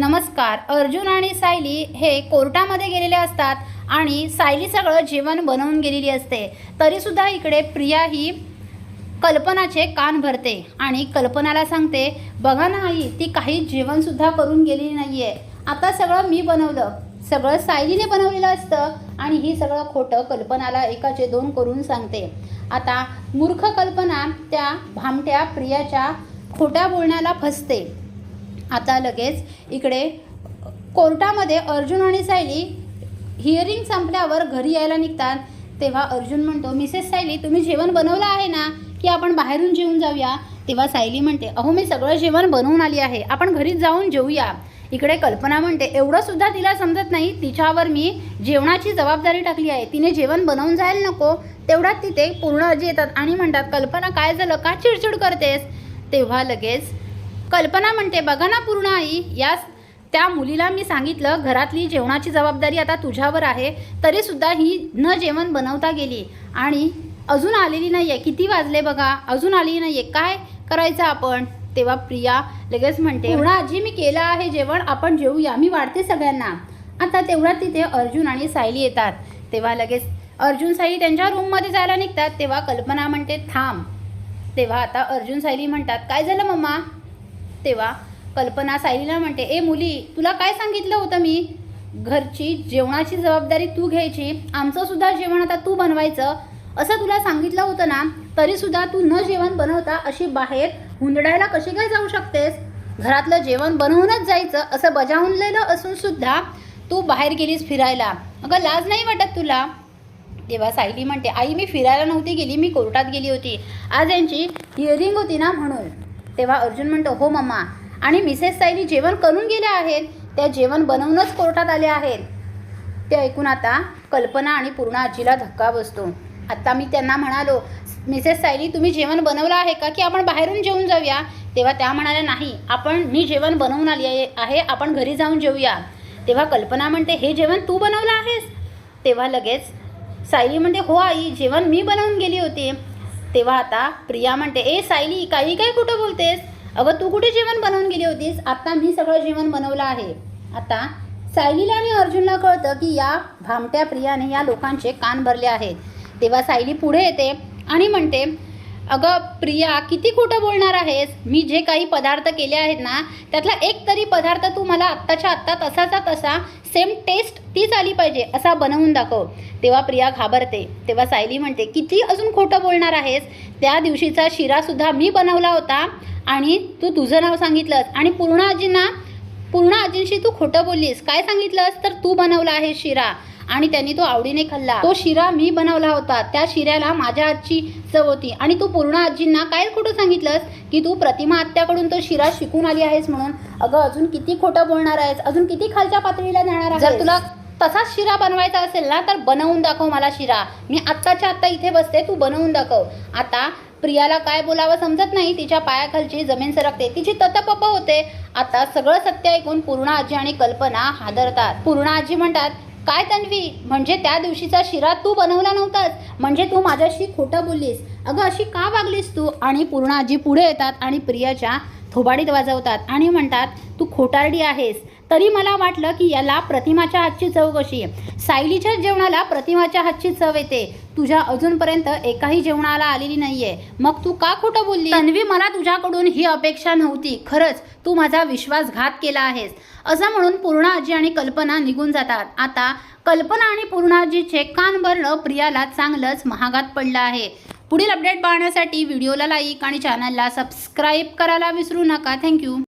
नमस्कार अर्जुन आणि सायली हे कोर्टामध्ये गेलेले असतात आणि सायली सगळं जेवण बनवून गेलेली असते. तरीसुद्धा इकडे प्रिया ही कल्पनाचे कान भरते आणि कल्पनाला सांगते बघा ना आई ती काही जेवणसुद्धा करून गेलेली नाही आहे आता सगळं मी बनवलं. सगळं सायलीने बनवलेलं असतं आणि ही सगळं खोटं कल्पनाला एकाचे दोन करून सांगते. आता मूर्ख कल्पना त्या भामट्या प्रियाच्या खोट्या बोलण्याला फसते. आता लगेच इकडे कोर्टामध्ये अर्जुन आणि सायली हिअरिंग संपल्यावर घरी यायला निघतात. तेव्हा अर्जुन म्हणतो मिसेस सायली तुम्ही जेवण बनवलं आहे ना की आपण बाहेरून जेवून जाऊया? तेव्हा सायली म्हणते अहो मी सगळं जेवण बनवून आली आहे. आपण घरीच जाऊन जेऊया. इकडे कल्पना म्हणते एवढं सुद्धा तिला समजत नाही. तिच्यावर मी जेवणाची जबाबदारी टाकली आहे. तिने जेवण बनवून जायला नको. तेवढ्यात तिथे पूर्ण आजी येतात आणि म्हणतात कल्पना काय झालं? का चिडचिड करतेस? तेव्हा लगेच कल्पना म्हणते बघा ना पूर्ण आई या त्या मुलीला मी सांगितलं घरातली जेवणाची जबाबदारी आता तुझ्यावर आहे तरीसुद्धा ही न जेवण बनवता गेली. आणि अजून आलेली नाही आहे किती वाजले बघा? अजून आलेली नाही आहे काय करायचं आपण? तेव्हा प्रिया लगेच म्हणते पूर्ण आजी मी केलं आहे जेवण आपण जेवूया मी वाढते सगळ्यांना. आता तेवढ्यात तिथे अर्जुन आणि सायली येतात. तेव्हा लगेच अर्जुन सायली त्यांच्या रूममध्ये जायला निघतात. तेव्हा कल्पना म्हणते थांब. तेव्हा आता अर्जुन सायली म्हणतात काय झालं मम्मा? तेव्हा कल्पना सायलीला म्हणते ए मुली तुला काय सांगितलं होतं मी? घरची जेवणाची जबाबदारी तू घ्यायची आमचं सुद्धा जेवण आता तू बनवायचं. असं तुला सांगितलं होतं ना तरीसुद्धा तू न जेवण बनवता अशी बाहेर हुंदडायला कशी काय जाऊ शकतेस? घरातलं जेवण बनवूनच जायचं असं बजावलेलं असून सुद्धा तू बाहेर गेलीस फिरायला. अगं लाज नाही वाटत तुला? तेव्हा सायली म्हणते आई मी फिरायला नव्हती गेली मी कोर्टात गेली होती. आज यांची हिअरिंग होती ना म्हणून. तेव्हा अर्जुन म्हणतो हो मम्मा आणि मिसेस सायली जेवण करून गेल्या आहेत. त्या जेवण बनवूनच कोर्टात आल्या आहेत. ते ऐकून आता कल्पना आणि पूर्ण आजीला धक्का बसतो. आत्ता मी त्यांना म्हणालो मिसेस सायली तुम्ही जेवण बनवलं आहे का की आपण बाहेरून जेवून जाऊया? तेव्हा त्या म्हणाल्या नाही आपण मी जेवण बनवून आली आहे आहे आपण घरी जाऊन जेऊया. तेव्हा कल्पना म्हणते हे जेवण तू बनवलं आहेस? तेव्हा लगेच सायली म्हणते हो आई जेवण मी बनवून गेली होती. तेव्हा आता प्रिया म्हणते ए सायली काही काय कुठं बोलतेस? अगं तू कुठे जेवण बनवून गेली होतीस? आता मी सगळं जेवण बनवलं आहे. आता सायलीला आणि अर्जुनला कळतं की या भामट्या प्रियाने या लोकांचे कान भरले आहेत. तेव्हा सायली पुढे येते आणि म्हणते अगं प्रिया किती खोटं बोलणार आहेस? मी जे काही पदार्थ केले आहेत ना त्यातला एक तरी पदार्थ तू मला आत्ताच्या आत्ता तसाचा तसा सेम टेस्ट तीच आली पाहिजे असा बनवून दाखव. तेव्हा प्रिया घाबरते. तेव्हा सायली म्हणते किती अजून खोटं बोलणार आहेस? त्या दिवशीचा शिरासुद्धा मी बनवला होता आणि तू तुझं नाव सांगितलंस आणि पूर्ण आजींना पूर्ण आजींशी तू खोटं बोललीस. काय सांगितलंस? तर तू बनवला आहे शिरा. आणि त्यांनी तो आवडीने खाल्ला. तो शिरा मी बनवला होता. त्या शिऱ्याला माझ्या आजची चव होती. आणि तू पूर्ण आजींना काय खोटं सांगितलंस? की तू प्रतिमा आत्याकडून तो शिरा शिकून आली आहेस म्हणून? अगं अजून किती खोटं बोलणार आहेस? अजून किती खालच्या पातळीला जाणार जर तुला तसाच शिरा बनवायचा असेल ना तर बनवून दाखव मला शिरा. मी आत्ताच्या आत्ता इथे बसते तू बनवून दाखव. आता प्रियाला काय बोलावं समजत नाही. तिच्या पायाखालची जमीन सरकते. तिची ततपप होते. आता सगळं सत्य ऐकून पूर्ण आजी आणि कल्पना हादरतात. पूर्ण आजी म्हणतात काय तन्वी? म्हणजे त्या दिवशीचा शिरा तू बनवला नव्हतास? म्हणजे तू माझ्याशी खोटं बोललीस. अगं अशी का वागलीस तू? आणि पूर्ण आजी पुढे येतात आणि प्रियाच्या थोबाडीत वाजवतात आणि म्हणतात तू खोटारडी आहेस. तरी मला वाटलं की याला प्रतिमाच्या हातची चव कशी आहे? सायलीच्या जेवणाला प्रतिमाच्या हातची चव येते. तुझ्या अजूनपर्यंत एकाही जेवणाला आलेली नाहीये. मग तू का खोटं बोलली? तन्वी मला तुझ्याकडून ही अपेक्षा नव्हती. खरंच तू माझा विश्वासघात केला आहेस. असं म्हणून पूर्ण आजी आणि कल्पना निघून जातात. आता कल्पना आणि पूर्ण आजीचे कान भरणं प्रियाला चांगलंच महागात पडलं आहे. पुढील अपडेट पाहण्यासाठी व्हिडिओला लाईक आणि चॅनलला सबस्क्राईब करायला विसरू नका. थँक्यू